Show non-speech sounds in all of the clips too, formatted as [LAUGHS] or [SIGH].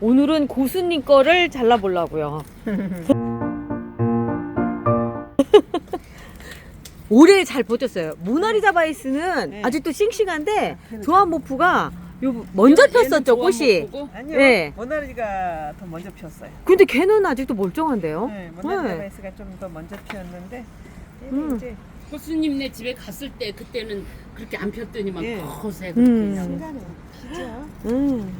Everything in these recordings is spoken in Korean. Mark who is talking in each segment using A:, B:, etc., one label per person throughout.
A: 오늘은 고수님 거를 잘라보려고요. [LAUGHS] 오래 잘 버텼어요. 모나리자 바이스는
B: 네.
A: 아직도 싱싱한데
B: 그러니까.
A: 조합모프가 요 먼저
C: 얘는
A: 폈었죠 꽃이.
B: 아니요.
A: 네.
B: 모나리가 더 먼저 피었어요.
A: 근데 걔는 아직도 멀쩡한데요.
B: 네, 모나리자
A: 네.
B: 바이스가 좀 더 먼저 피었는데 얘는
A: 음.
B: 이제
C: 교수님네 집에 갔을 때 그때는 그렇게 안 폈더니만
B: 예.
C: 거세
A: 음.
C: 그렇게
B: 순간에 피죠.
A: 음.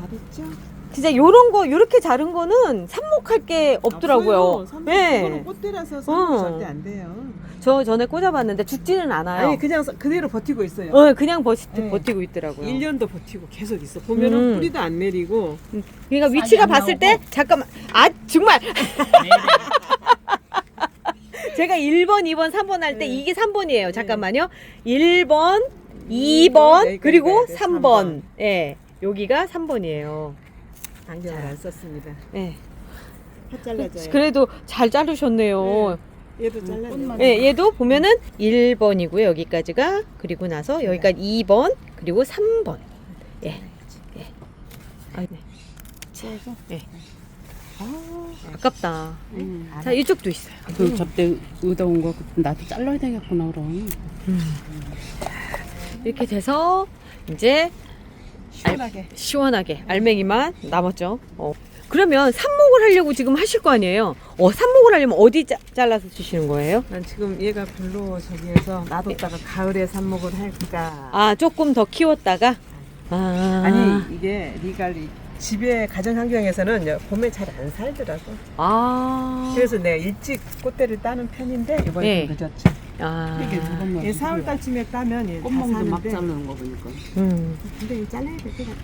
B: 다르죠.
A: 진짜 요런 거 요렇게 자른 거는 삽목할 게 없더라고요.
B: 네.
A: 예.
B: 꽃대라서 삼목
A: 어.
B: 절대 안 돼요.
A: 저 전에 꽂아봤는데 죽지는 않아요.
B: 아니 그냥 서- 그대로 버티고 있어요.
A: 어, 그냥 버,
B: 네.
A: 버티고 있더라고요.
B: 1년도 버티고 계속 있어. 보면은
A: 음.
B: 뿌리도 안 내리고
A: 그러니까
C: 싹이
A: 위치가
C: 안
A: 봤을 때
C: 나오고.
A: 잠깐만 아 정말 [LAUGHS]
C: 네.
A: 제가 1번, 2번, 3번 할 때
B: 네.
A: 이게 3번이에요. 잠깐만요. 1번, 2번,
B: 여기까지
A: 그리고
B: 가야 돼,
A: 3번.
B: 삼번.
A: 예. 여기가 3번이에요.
B: 안경을 안 썼습니다.
A: 예.
B: 파 잘라줘요.
A: 그래도 잘 자르셨네요.
B: 얘도 잘라줘.
C: 꽃만
A: 예, 얘도 보면은 1번이고요. 여기까지가. 그리고 나서 여기까지 2번, 그리고 3번. 예. 예. 아, 네.
C: 그래서
A: 아깝다.
C: 음.
A: 자, 이쪽도 있어요.
C: 그 접대 의도온 거 나도 잘라야 되겠구나 그럼.
A: 이렇게 돼서 이제
B: 시원하게.
A: 시원하게 알맹이만 남았죠. 어. 그러면 삽목을 하려고 지금 하실 거 아니에요? 어, 삽목을 하려면 어디 짜, 잘라서 주시는 거예요?
B: 난 지금 얘가 별로 저기에서 놔뒀다가 가을에 삽목을 할까.
A: 아, 조금 더 키웠다가? 아,
B: 아니 이게 리갈리 집에 가정 환경에서는 봄에 잘 안 살더라고.
A: 아,
B: 그래서 내가 일찍 꽃대를 따는 편인데 이번에
A: 네.
B: 좀 늦었죠.
A: 아,
C: 이게 누군가
B: 얘 4월 달쯤에 따면 얘다
C: 꽃망도 막
B: 사는데.
C: 자르는 거 보니까.
A: 음,
B: 근데 이거 잘라야 될 것 같아.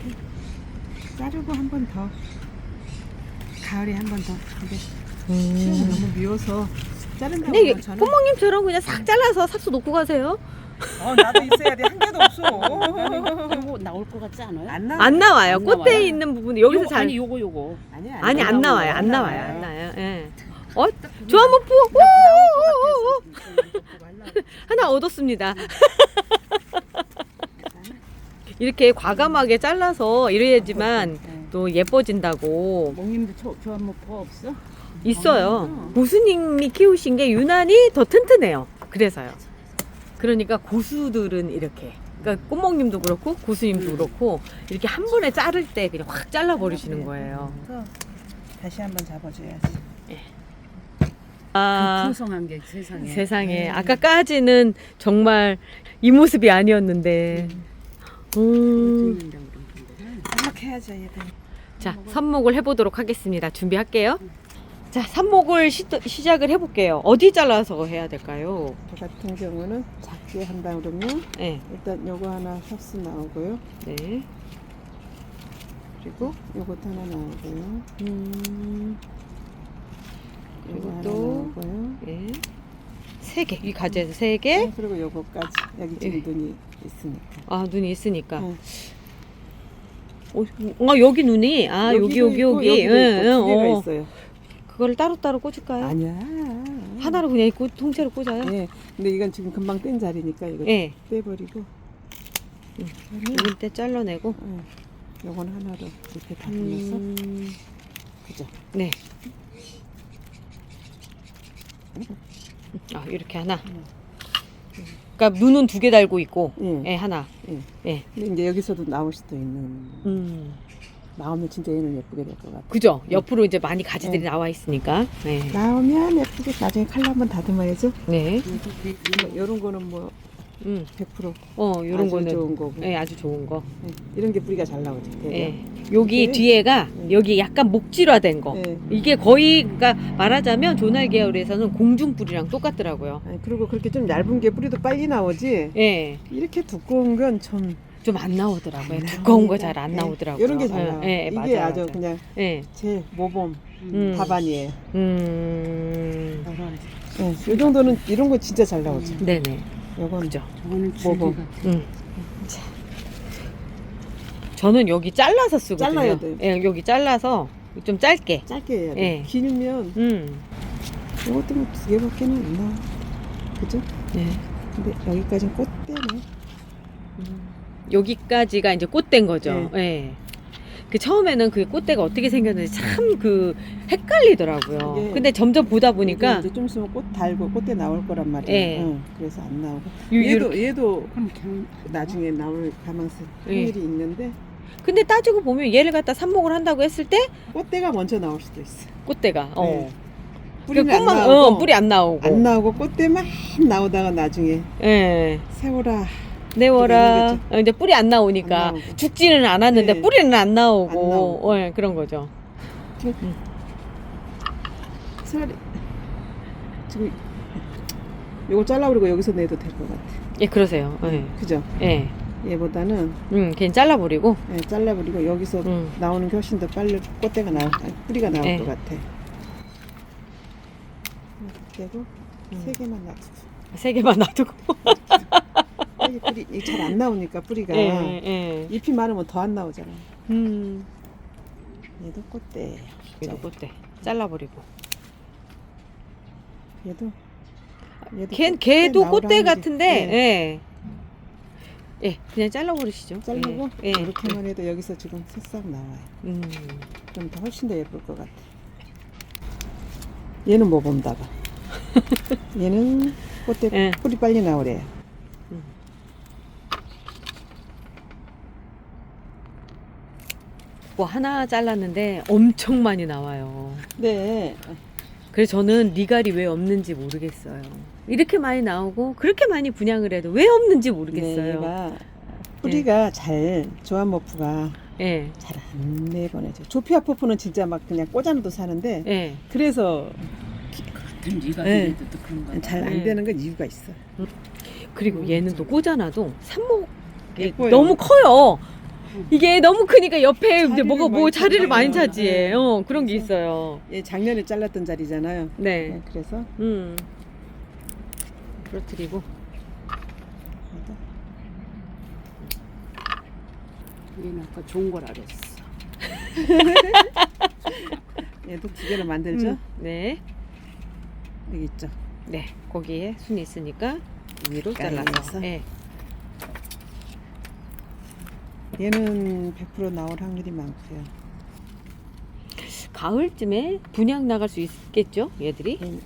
B: 자르고 한 번 더. 가을에 한 번 더. 근데 시험은
A: 음.
B: 너무 미워서 자른다고
A: 근데 이게
B: 저는
A: 꼬몽님처럼 그냥 싹 잘라서 삭수 놓고 가세요?
B: 어 나도 있어야 돼. 한 개도 없어.
C: 이거 [LAUGHS] 나올 것 같지 않아요?
B: 안 나와.
A: 안 나와요.
C: 안
A: 꽃대에
C: 나와요?
A: 있는 부분 여기서
C: 요거,
A: 잘
C: 아니 요거 요거.
B: 아니
C: 안안
A: 나와요.
B: 안안
A: 나와요. 안 나와요. 예. 어, 조합모프 오, 오, 오, 오. [LAUGHS] 하나 얻었습니다. [LAUGHS] 이렇게 과감하게 잘라서 이래야지만
C: 네.
A: 또 예뻐진다고
C: 목님도 저 조합 뭐뭐 없어?
A: 있어요.
C: 아.
A: 고수님이 키우신 게 유난히 더 튼튼해요. 그래서요. 그러니까 고수들은 이렇게. 그러니까 꼬먹님도 그렇고 고수님도
C: 음.
A: 그렇고 이렇게 한 번에 자를 때 그냥 확 잘라 버리시는 거예요.
B: 그래서 다시 한번 잡아줘야지.
A: 아,
C: 풍성한 게 세상에.
A: 세상에 아까까지는 정말 이 모습이 아니었는데. 음.
C: 찍는다 그러던데.
B: 한목해야죠 얘들.
A: 자, 삽목을 해보도록 하겠습니다. 준비할게요. 자, 삽목을 시, 시작을 해볼게요. 어디 잘라서 해야 될까요?
B: 저 같은 경우는 작게 한다 그러면
A: 네,
B: 일단 요거 하나 섭스 나오고요.
A: 네.
B: 그리고 요것도 하나 나오고요.
A: 음,
B: 요거 나오고요.
A: 네. 세 개. 이 가지에서 세 개.
B: 네, 그리고 요거까지 여기 지금
A: 예.
B: 눈이 있으니까.
A: 아, 눈이 있으니까.
B: 네.
A: 어, 어, 여기 눈이. 아, 여기,
B: 여기도
A: 여기,
B: 있고,
A: 여기.
B: 여기도
A: 응,
B: 있고,
A: 응,
B: 두 개가
A: 어.
B: 있어요.
A: 그거를 따로따로 꽂을까요?
B: 아니야.
A: 하나로 그냥 꽂, 통째로 꽂아요?
B: 예. 근데 이건 지금 금방 뗀 자리니까 이거
A: 예.
B: 떼버리고.
A: 음. 여기 때 잘라내고.
B: 예. 요건 하나로 이렇게 다 불러서
A: 음,
B: 그죠.
A: 네. 아, 이렇게 하나. 그러니까 눈은 두 개 달고 있고,
B: 예.
A: 예, 하나.
B: 예.
A: 예.
B: 근데 이제 여기서도 나올 수도 있는.
A: 음.
B: 나오면 진짜 얘는 예쁘게 될 것 같아.
A: 그죠? 옆으로 이제 많이 가지들이
B: 네.
A: 나와 있으니까. 네.
B: 나오면 예쁘게 나중에 칼로 한번 다듬어야죠.
A: 네.
B: 뭐 이런 거는 뭐
A: 음.
B: 100%
A: 어, 요런
B: 아주
A: 거는.
B: 좋은 거고.
A: 예, 아주 좋은 거.
B: 예. 이런 게 뿌리가 잘 나오죠.
A: 예. 여기
B: 네.
A: 뒤에가
B: 네.
A: 여기 약간 목질화된 거.
B: 예.
A: 이게 거의 그러니까 말하자면 조날 계열에서는 공중 뿌리랑 똑같더라고요.
B: 아니, 그리고 그렇게 좀 얇은 게 뿌리도 빨리 나오지.
A: 예.
B: 이렇게 두꺼운 건 좀
A: 좀 안 나오더라고요.
B: 안
A: 두꺼운 거. 잘안
B: 예.
A: 나오더라고요.
B: 이런 게잘
A: 예,
B: 나와.
A: 예, 예,
B: 이게
A: 맞아요,
B: 아주
A: 맞아요.
B: 그냥
A: 예.
B: 제 모범
A: 음.
B: 답안이에요.
A: 음.
B: 예. 이 정도는 이런 거 진짜 잘 나오죠.
A: 네네.
B: 요건
A: 그죠.
C: 저거는
B: 뭐고?
C: 줄기가
A: 음. 자. 저는 여기 잘라서 쓰거든요.
B: 잘라야 돼요.
A: 예, 여기 잘라서 좀 짧게.
B: 짧게 해야 돼.
A: 예.
B: 길면
A: 음.
B: 이것도 뭐두 개밖에는 안 나와. 그죠?
A: 네.
B: 근데 여기까지는 꽃대네.
A: 여기까지가 이제 꽃된 거죠. 예. 그 처음에는 그 꽃대가 어떻게 생겼는지 참 그 헷갈리더라고요.
B: 이게-
A: 근데 점점 보다 보니까
B: 이제 좀 있으면 꽃 달고 꽃대 나올 거란 말이에요.
A: 예.
B: 응, 그래서 안 나오고.
A: 요-
B: 얘도 얘도 나중에 나올 가망성
A: 예.
B: 확률이 있는데
A: 근데 따지고 보면 얘를 갖다 삽목을 한다고 했을 때
B: 꽃대가 먼저 나올 수도 있어.
A: 꽃대가 어.
B: 네.
A: 그
B: 뿌리는 안
A: 꽃만
B: 나오고
A: 어, 뿌리 안 나오고.
B: 안 나오고 꽃대만 나오다가 나중에
A: 예.
B: 세워라
A: 내워라. 어, 이제 뿌리 안 나오니까
B: 안 나오고.
A: 죽지는 않았는데
B: 네.
A: 뿌리는
B: 안안
A: 나오고,
B: 나오고.
A: 어, 예, 그런 거죠.
B: 차라리 지금 요거 잘라버리고 여기서 내도 될 것 같아.
A: 예, 그러세요. 예.
B: 그죠?
A: 예.
B: 얘보다는
A: 음, 그냥 잘라버리고.
B: 예, 잘라버리고 여기서
A: 음.
B: 나오는 게 훨씬 더 빨리 꽃대가 나올 아니, 뿌리가 나올
A: 네.
B: 것 같아. 그리고
A: 음.
B: 세 개만 놔두고.
A: 세 개만 놔두고. [LAUGHS]
B: 여기 뿌리 잘 안 나오니까 뿌리가
A: 예, 예.
B: 잎이 많으면 더 안 나오잖아.
A: 음.
B: 얘도 꽃대.
A: 얘도 꽃대. 잘라버리고.
B: 얘도 얘도
A: 걔,
B: 꽃대
A: 걔도 꽃대 같은데,
B: 예.
A: 예. 예, 그냥 잘라버리시죠.
B: 자르고
A: 예. 예.
B: 이렇게만 해도 여기서 지금 새싹 나와요.
A: 음.
B: 그럼 더 훨씬 더 예쁠 것 같아. 얘는 뭐 본다가. [LAUGHS] 얘는 꽃대
A: 예.
B: 뿌리 빨리 나오래요.
A: 뭐 하나 잘랐는데 엄청 많이 나와요.
B: 네.
A: 그래서 저는 리갈이 왜 없는지 모르겠어요. 이렇게 많이 나오고 그렇게 많이 분양을 해도 왜 없는지 모르겠어요.
B: 얘가 뿌리가 잘 조합모프가
A: 예,
B: 잘 안 내보내죠. 조피아 포프는 진짜 막 그냥 꽂아놔도 사는데
A: 예.
B: 그래서
C: 같은 네가
B: 네.
C: 그래도 또 그런 거
B: 잘 안
A: 네.
B: 되는 건 이유가 있어.
A: 그리고 얘는 또 꽂아놔도 삽목
B: 예뻐요.
A: 너무 커요. 이게 너무 크니까 옆에 이제 뭐가 뭐
B: 많이
A: 자리를 많이.
B: 차지해. 네.
A: 어, 그런 게 있어요.
B: 얘 작년에 잘랐던 자리잖아요.
A: 네.
B: 네, 그래서
A: 음. 부러뜨리고.
C: 얘는 아까 좋은 거라 그랬어. [LAUGHS]
B: 얘도 두 개를 만들죠.
A: 음. 네.
B: 여기 있죠.
A: 네. 거기에 순이 있으니까 위로. 잘라서. 예.
B: 얘는 100% 나올 확률이 많고요.
A: 가을쯤에 분양 나갈 수 있겠죠, 얘들이?
B: 음.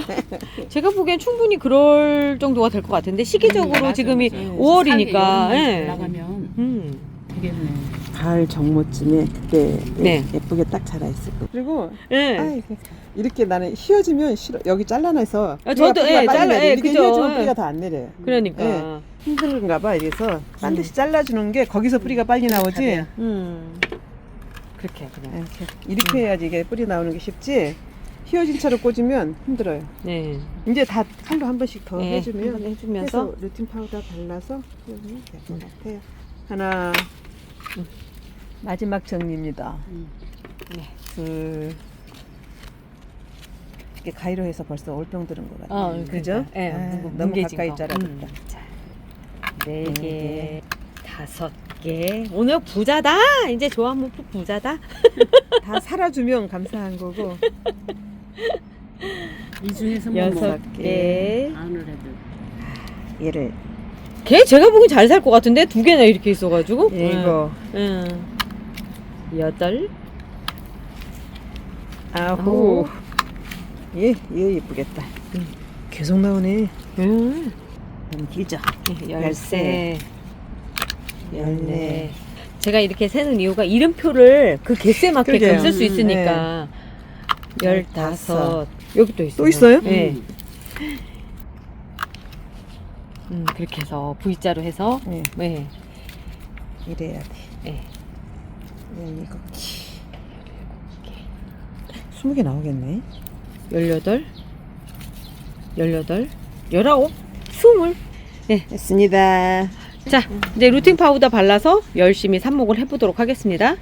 B: [LAUGHS]
A: 제가 보기엔 충분히 그럴 정도가 될 것 같은데 시기적으로
C: 음, 맞아,
A: 지금이
C: 맞아.
A: 5월이니까.
C: 여름에
A: 예.
C: 나가면
A: 음.
C: 되겠네.
B: 가을 정모쯤에 그때
A: 네.
B: 예쁘게 딱 자라 있을 거. 그리고
A: 예.
B: 아, 이렇게, 이렇게 나는 휘어지면 싫어. 여기 잘라놔서
A: 아, 저도,
B: 뿌리가
A: 예,
B: 빨리
A: 잘라-
B: 내려.
A: 예,
B: 이렇게
A: 그죠.
B: 휘어지면
A: 예.
B: 뿌리가 더안 내려요.
A: 그러니까.
B: 힘든가 봐. 이래서 반드시
A: 음.
B: 잘라주는 게 거기서 뿌리가 빨리 나오지.
A: 음. 그렇게 그냥.
B: 이렇게, 이렇게 해야지 이게 뿌리 나오는 게 쉽지. 휘어진 차로 꽂으면 힘들어요.
A: 네.
B: 이제 다 칼로 한 번씩 더
A: 네,
B: 해주면
A: 한번 해주면서
B: 해서 루틴 파우더 발라서 휘어주면 될 것 같아요. 하나
A: 음.
B: 마지막 정리입니다.
C: 음.
B: 둘 이렇게 가위로 해서 벌써 올병 들은 것 같아요.
A: 어,
B: 그죠?
A: 예,
B: 아,
A: 뭉-
B: 너무 가까이
A: 거.
B: 자라졌다.
A: 음. 자,
B: 네네
A: 개,
B: 개.
A: 다섯 개. 오늘 부자다. 이제 조합목표 부자다. [LAUGHS]
B: 다 살아주면 감사한 거고.
C: 이 중에서 뭐
A: 여섯
C: 뭐
A: 개.
C: 아는 애들
B: 얘를
A: 걔 제가 보기 잘 살 것 같은데 두 개나 이렇게 있어가지고.
B: 예, 이거
A: 응. 여덟.
B: 아홉. 얘, 얘 예쁘겠다.
A: 음.
B: 계속 나오네.
A: 응.
B: 너무 길죠?
A: 열세.
B: 열네.
A: 제가 이렇게 세는 이유가 이름표를 그 개수에 맞게끔
B: 그러게요.
A: 쓸 수
B: 음,
A: 있으니까. 열다섯. 여기 또 있어요.
B: 또 있어요?
A: 네.
C: 음.
A: 음, 그렇게 해서 V자로 해서
B: 네,
A: 네.
B: 이래야 돼.
A: 네.
B: 열일곱 개. 스무 개 나오겠네.
A: 18 18 19 20
B: 됐습니다.
A: 자, 이제 루틴 파우더 발라서 열심히 삽목을 해보도록 하겠습니다.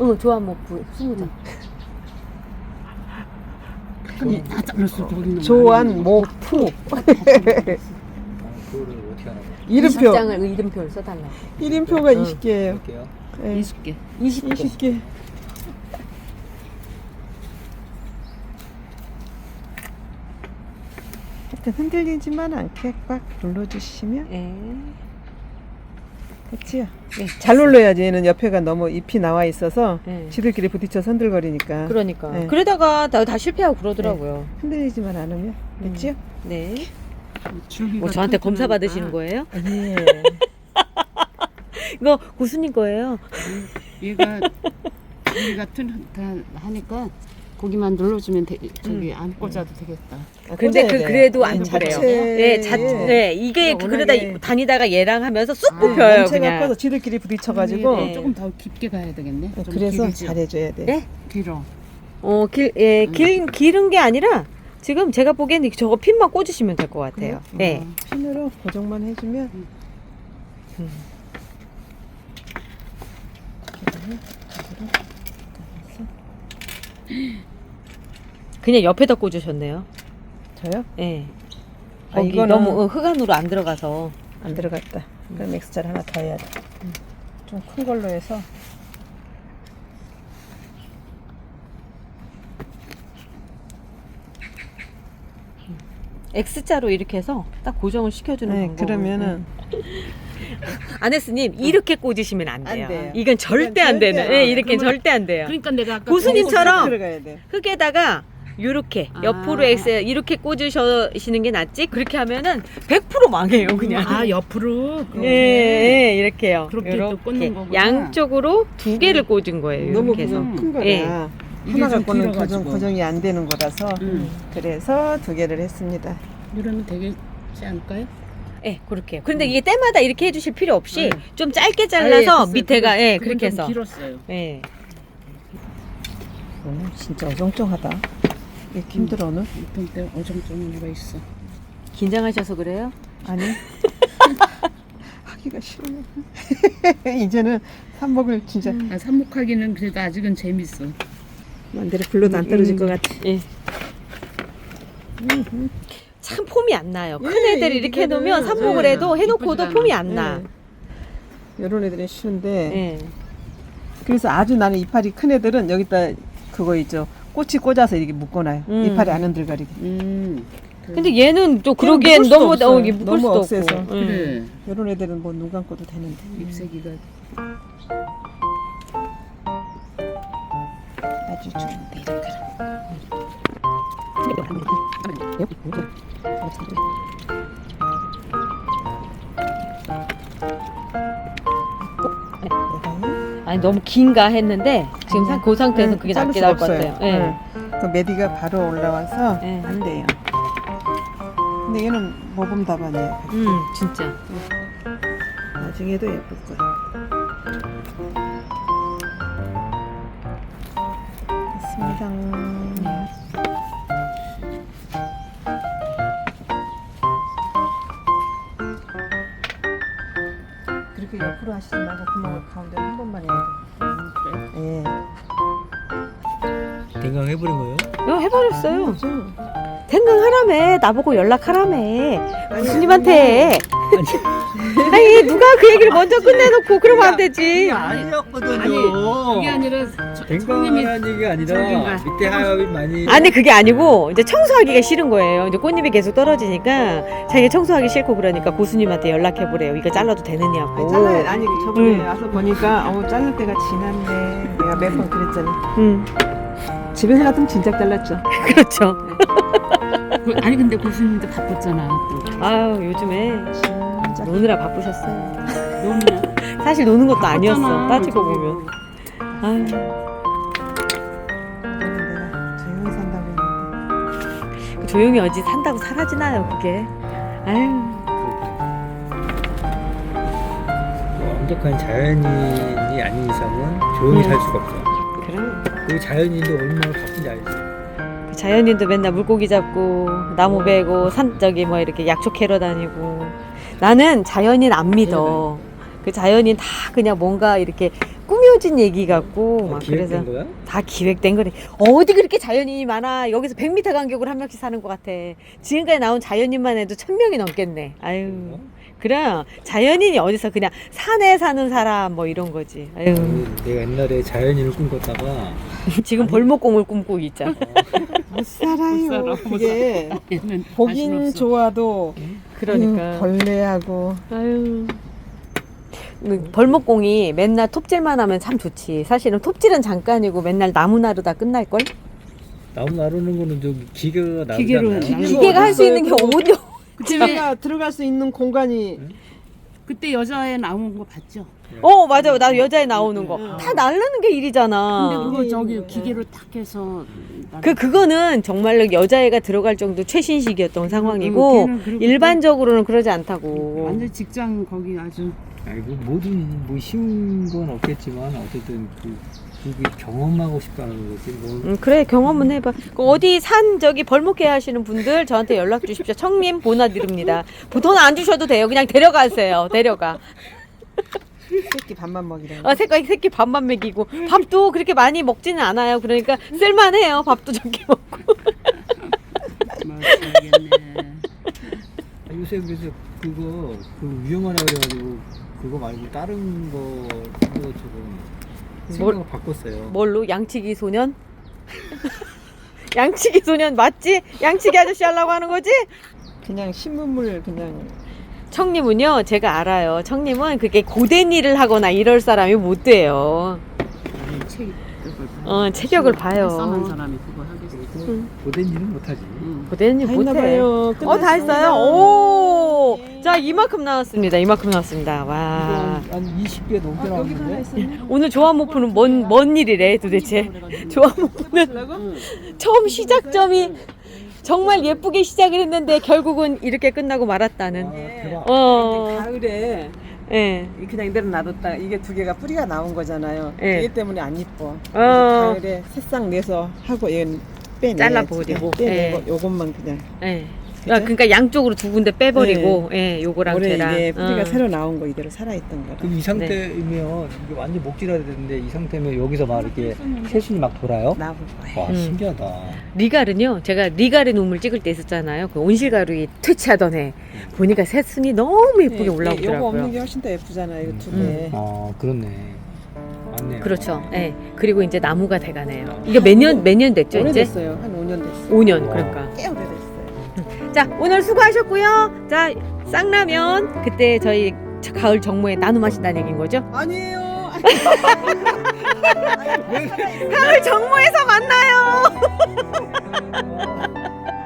A: 응, 좋아, 뭐, 20장.
C: 다 잘랐어.
B: 모프
D: 그거를 어떻게 하라고?
B: 이름표
A: 20장을 이름표를 써달라고.
B: 이름표가
A: 응.
B: 20개예요.
D: 할게요.
B: 네.
C: 20개.
A: 20개.
B: 20개. 하여튼 흔들리지만 않게 꽉 눌러주시면
A: 예.
B: 그치요?
A: 네.
B: 잘 눌러야지 얘는 옆에가 너무 잎이 나와 있어서
A: 네.
B: 지들끼리 부딪혀 선들거리니까
A: 그러니까.
B: 네.
A: 그러다가 다, 다 실패하고 그러더라고요.
B: 흔들리지만 않으면 됐지요?
A: 네. 뭐 저한테 검사. 받으시는 거예요?
B: 예. [LAUGHS]
A: 이거 고수님 거예요.
C: 얘가 줄기가 튼튼하니까 고기만 눌러주면 되, 저기
A: 음.
C: 안 꽂아도 되겠다.
A: 근데
B: 꽂아야
A: 그
B: 돼요.
A: 그래도 안
B: 음,
A: 그래요.
B: 자체-
A: 네, 자, 네, 이게
B: 워낙에-
A: 그러다 다니다가 얘랑 하면서 쑥
C: 아,
A: 굽혀요
B: 몸체가
A: 그냥.
B: 커서 지들끼리 부딪혀가지고
A: 네.
C: 조금 더 깊게 가야 되겠네. 좀
B: 그래서
C: 길지.
B: 잘해줘야 돼.
A: 네?
C: 길어.
A: 어, 길, 예, 길, 기른 게 아니라 지금 제가 보기에는 저거 핀만 꽂으시면 될 것 같아요. 네.
C: 음.
B: 핀으로 고정만 해주면
A: 음. 그냥 옆에다 꽂으셨네요.
B: 저요?
A: 예.
B: 아,
A: 거기
B: 이거는-
A: 너무 어, 흑안으로 안 들어가서.
B: 안 들어갔다. 그럼 엑스자를 하나 더 해야 돼. 좀 큰 걸로 해서
A: X자로 이렇게 해서 딱 고정을 시켜주는
B: 네,
A: 방법.
B: 그러면은
A: 아내스님 이렇게 꽂으시면 안 돼요.
B: 안 돼요.
A: 이건 절대
B: 이건
A: 안 되는.
B: 절대
A: 예,
B: 안
A: 이렇게
C: 그러면-
A: 절대 안 돼요.
C: 그러니까 내가 아까
A: 고수님처럼
B: 들어가야 돼.
A: 흙에다가 요렇게
C: 아.
A: 옆으로 X 이렇게 꽂으시는 게 낫지. 그렇게 하면은 100% 망해요, 그냥.
C: 아 옆으로.
A: 예, 예, 이렇게요.
C: 그렇게 또. 꽂는 거구나.
A: 양쪽으로 두 개를 꽂은 거예요.
B: 너무
A: 이렇게 해서.
B: 큰 거라
A: 예.
B: 하나
C: 좀
B: 갖고는. 고정, 고정이 안 되는 거라서
C: 음.
B: 그래서 두 개를 했습니다.
C: 이러면 되겠지 않을까요?
A: 예, 그렇게. 그런데 이게 때마다 이렇게 해주실 필요 없이
C: 네.
A: 좀 짧게 잘라서
C: 됐어요.
A: 밑에가
C: 그건-
A: 예 그렇게
C: 좀
A: 해서.
C: 길었어요.
A: 예.
B: 오늘 진짜 어정쩡하다. 이렇게 힘들어 오늘?
C: 이쁜 때 어정쩡한 있어.
A: 긴장하셔서 그래요?
B: 아니 [LAUGHS] 하기가 싫네. [LAUGHS] 이제는 삽목을 진짜
C: 아, 삽목하기는 그래도 아직은 재밌어.
B: 만대로 불러도 안 떨어질 것 같아.
A: 예. 참 폼이 안 나요. 큰
B: 예,
A: 애들 이렇게
B: 이거는
A: 해놓으면 삽목을
C: 예,
A: 해도 해놓고도
C: 이쁘지가
A: 폼이. 안 나.
B: 이런 애들은 쉬운데
A: 예.
B: 그래서 아주 나는 이파리 큰 애들은 여기다 그거 있죠. 꽃이 꽂아서 이렇게 묶어놔요.
A: 음.
B: 이파리 안 흔들거리게.
C: 음. 그래.
A: 근데 얘는 또 그러기엔
B: 수도
A: 너무
B: 없어요.
A: 어, 이게 묶을
B: 너무
A: 수도
B: 억세서.
A: 없고. 음.
C: 그래.
B: 이런 애들은 뭐 눈 감고도 되는데.
C: 잎새기가
B: 아주 좋은데 이렇게.
A: 아니 너무 긴가 했는데 지금 사- 그 상태에서
B: 네,
A: 그게 낫게 나올 것. 같아요. 예.
B: 네. 그 메디가 바로 올라와서
A: 네.
B: 안 돼요. 근데 얘는 모범 답안이에요.
A: 음 진짜.
B: 나중에도 예쁠 거야. 됐 하시지 말고 구멍을 가운데 한 번만 해야
C: 그래.
B: 돼. 예.
D: 댕강 해버린 거예요?
A: 이거 해버렸어요.
B: 그죠?
A: 생각하라며 나보고 연락하라며 교수님한테. 아니 누가 그 얘기를 먼저 끝내놓고 그러면 안 되지.
D: 아니었거든요.
C: 아니 그게 아니라 저- 손님이
D: 댕강이라는 얘기가 아니라. 밑에 하엽이 많이
A: 아니 그게 아니고 이제 청소하기가 싫은 거예요. 이제 꽃잎이 계속 떨어지니까 자기가 청소하기 싫고 그러니까 고수님한테 연락해 보래요. 이거 잘라도 되느냐고.
B: 아니, 잘라 아니 저번에
A: 음.
B: 와서 보니까 어 자를 때가 지났네. 내가 몇 번 그랬잖아.
A: 음
B: 집에서 같으면 진작 잘랐죠. [LAUGHS]
A: 그렇죠.
C: 그- 아니 근데 교수님도 바빴잖아. 또.
A: 아유 요즘에
B: 진짜.
A: 노느라 바쁘셨어요.
C: 너무 [LAUGHS]
A: 사실 노는 것도 아니었어. 따지고. 보면. 아유
B: 조용히
A: 어디 산다고 사라지나요 그게. 아유
D: 뭐 완벽한 자연인이 아닌 이상은 조용히
A: 음.
D: 살 수가 없어.
A: 그럼
D: 그 자연인도 얼마나 바쁜지 알지.
A: 그 자연인도 맨날 물고기 잡고 나무 베고 산 저기 뭐 이렇게 약초 캐러 다니고 나는 자연인 안 믿어. 그 자연인 다 그냥 뭔가 이렇게 꾸며진 얘기 같고 막 그래서
D: 기획된 거야?
A: 다 기획된 거래. 어디 그렇게 자연인이 많아? 여기서 100m 간격으로 한 명씩 사는 것 같아. 지금까지 나온 자연인만 해도 1000명이 넘겠네. 아유. 그래. 자연인이 어디서 그냥 산에 사는 사람 뭐 이런 거지. 아유.
D: 그 내가 옛날에 자연인을 꿈꿨다가 [LAUGHS]
A: 지금 벌목공을 꿈꾸고 있자.
B: 못 살아요.
C: 못 살아, 못
B: 그게 보긴. 좋아도
A: 그러니까.
B: 음, 벌레하고
A: 아유. 그 벌목공이 맨날 톱질만 하면 참 좋지. 사실은 톱질은 잠깐이고 맨날 나무 나르다 끝날 걸.
D: 나무 나르는 거는 좀 기계가 나르잖아요.
C: 기계로
B: 기계-
A: 기계가 할 수 있는 게. 어디요?
B: 집에가 [LAUGHS] 들어갈 수 있는 공간이
C: 그때 여자애 나온 거 봤죠?
A: 어 맞아요. 나 여자애 나오는 거.
B: 응.
A: 다 나르는 게 일이잖아.
C: 근데 그거
B: 기계
C: 저기. 기계로 탁 해서
A: 그 그거는 정말로 여자애가 들어갈 정도 최신식이었던 상황이고
C: 걔는 그리고
A: 일반적으로는 그러지 않다고.
C: 완전 직장 거기 아주
D: 아이고 모든 뭐 쉬운 건 없겠지만 어쨌든 그 그게 경험하고 싶다는 거지 뭐
A: 음, 그래 경험은 해봐. 그 어디 산 저기 벌목회 하시는 분들 저한테 연락 주십시오. 청님 보나드립니다. 돈 안 주셔도 돼요. 그냥 데려가세요. 데려가.
B: 새끼 밥만 먹이라.
A: 어, 새끼 새끼 밥만 먹이고 밥도 그렇게 많이 먹지는 않아요. 그러니까 쓸만해요. 밥도 적게 먹고.
C: 멋지겠네. [LAUGHS]
D: 아, 요새 그래서 그거 그 위험하다 그래가지고 그거 말고 다른 거 그거 조금
A: 뭘-
D: 생각을 바꿨어요.
A: 뭘로 양치기 소년? [LAUGHS] 양치기 소년 맞지? 양치기 아저씨 하려고 하는 거지?
B: 그냥 신문물 그냥
A: 청님은요, 제가 알아요. 청님은 그게 고된 일을 하거나 이럴 사람이 못 돼요.
C: 체격을 봐요.
A: 어, 체격을 봐요.
C: 사람이 그거 하겠어.
D: 그 고된 일은 못하지.
C: 응.
A: 고된 일다못 해.
B: 했나봐요.
A: 어, 다 했어요. 오! 자, 이만큼 나왔습니다. 이만큼 나왔습니다. 와.
D: 한 20개 넘게
B: 아,
D: 나왔는데.
A: 오늘 조합목표는 뭔, 뭔 일이래, 도대체. 조합목표는
B: 응.
A: 처음 시작점이 정말 예쁘게 시작을 했는데 결국은 이렇게 끝나고 말았다는.
D: 아, 대박.
A: 어,
B: 가을에
A: 예.
B: 그냥 이대로 놔뒀다 이게 두 개가 뿌리가 나온 거잖아요.
A: 예.
B: 이게 때문에 안 이뻐.
A: 어.
B: 가을에 새싹 내서 하고 얘는 빼내.
A: 잘라버리고.
B: 빼내고
A: 예.
B: 요것만 그냥.
A: 예. 아, 그러니까 양쪽으로 두 군데 빼버리고, 예, 요거랑
B: 올해
A: 걔랑.
B: 이게 뿌리가
A: 어.
B: 새로 나온 거 이대로 살아있던 거라.
D: 그럼 이 상태면 이게 완전 목질해야 되는데 이 상태면 여기서 막 이렇게 새순이 막 돌아요?
B: 나올 거예요.
D: 와
A: 음.
D: 신기하다.
A: 리갈은요, 제가 리갈의 놈을 찍을 때 있었잖아요. 그 온실가루에 퇴치하던 애. 보니까 새순이 너무 예쁘게
B: 네, 요거 없는
A: 올라오더라고요.
B: 게 훨씬 더 예쁘잖아요. 이거 두 개.
A: 음.
D: 아 그렇네. 맞네요.
A: 그렇죠. 예. 그리고 이제 나무가 돼가네요. 이게 몇 년, 몇 년 됐죠, 이제?
B: 오래됐어요. 한 5년 됐어요.
A: 5년, 그러니까.
B: 꽤 오래됐어요.
A: 자, 오늘 수고하셨고요. 자, 쌍라면. 그때 저희 가을 정모에 나눔하신다는 얘기인 거죠?
B: 아니에요. [LAUGHS]
A: 가을 정모에서 만나요!
D: 아, [LAUGHS]